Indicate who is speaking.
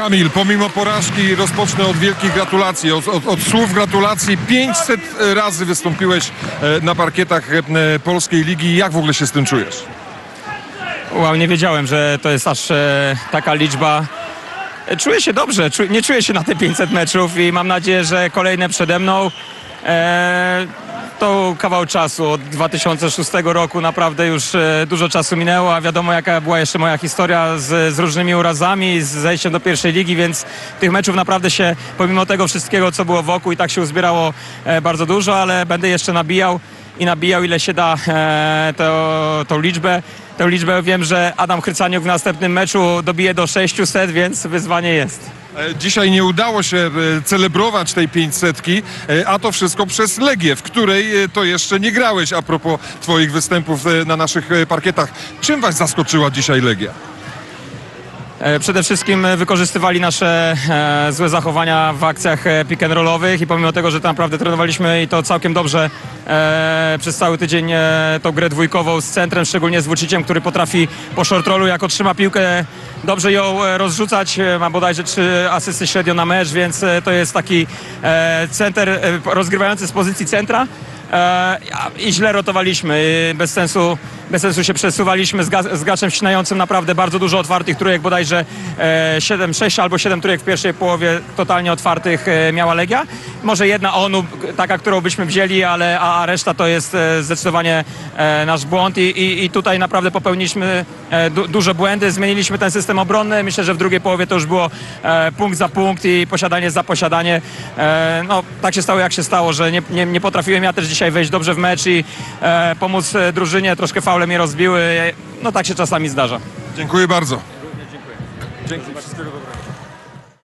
Speaker 1: Kamil, pomimo porażki rozpocznę od wielkich gratulacji, od, od, od słów gratulacji. 500 razy wystąpiłeś e, na parkietach e, Polskiej Ligi. Jak w ogóle się z tym czujesz?
Speaker 2: Wow, nie wiedziałem, że to jest aż e, taka liczba. E, Czuję się dobrze, czu, nie czuję się na te 500 meczów i mam nadzieję, że kolejne przede mną. E, to kawał czasu. Od 2006 roku naprawdę już e, dużo czasu minęło, a wiadomo jaka była jeszcze moja historia z, z różnymi urazami, z zejściem do pierwszej ligi, więc tych meczów naprawdę się, pomimo tego wszystkiego, co było wokół i tak się uzbierało e, bardzo dużo, ale będę jeszcze nabijał i nabijał ile się da e, to, tą liczbę. Tę liczbę wiem, że Adam Chrycaniuk w następnym meczu dobije do 600, więc wyzwanie jest.
Speaker 1: E, Dzisiaj nie udało się e, celebrować tej 500, e, a to wszystko przez Legię, w której to jeszcze nie grałeś a propos twoich występów na naszych parkietach. Czym was zaskoczyła dzisiaj Legia?
Speaker 2: Przede wszystkim wykorzystywali nasze złe zachowania w akcjach pick and rollowych i pomimo tego, że naprawdę trenowaliśmy i to całkiem dobrze przez cały tydzień tą grę dwójkową z centrem, szczególnie z Vuciciem, który potrafi po short rollu, jak otrzyma piłkę, dobrze ją e, rozrzucać. E, Ma bodajże trzy asysty średnio na mecz, więc e, to jest taki center rozgrywający z pozycji centra. I źle rotowaliśmy, bez sensu, bez sensu się przesuwaliśmy z, ga, z gaczem wcinającym naprawdę bardzo dużo otwartych trójek, bodajże e, 7, 6 albo 7 trójek w pierwszej połowie totalnie otwartych e, miała Legia. Może jedna ONU, taka, którą byśmy wzięli, ale a, a reszta to jest e, zdecydowanie e, nasz błąd i, i, i tutaj naprawdę popełniliśmy e, du, duże błędy, zmieniliśmy ten system obronny, myślę, że w drugiej połowie to już było e, punkt za punkt i posiadanie za posiadanie. E, no, tak się stało jak się stało, że nie, nie, nie potrafiłem ja też dzisiaj wejść dobrze w mecz i e, pomóc e, drużynie, troszkę faule mnie rozbiły, no tak się czasami zdarza.
Speaker 1: Dziękuję bardzo.
Speaker 2: Dzięki. Wszystkiego dobrego.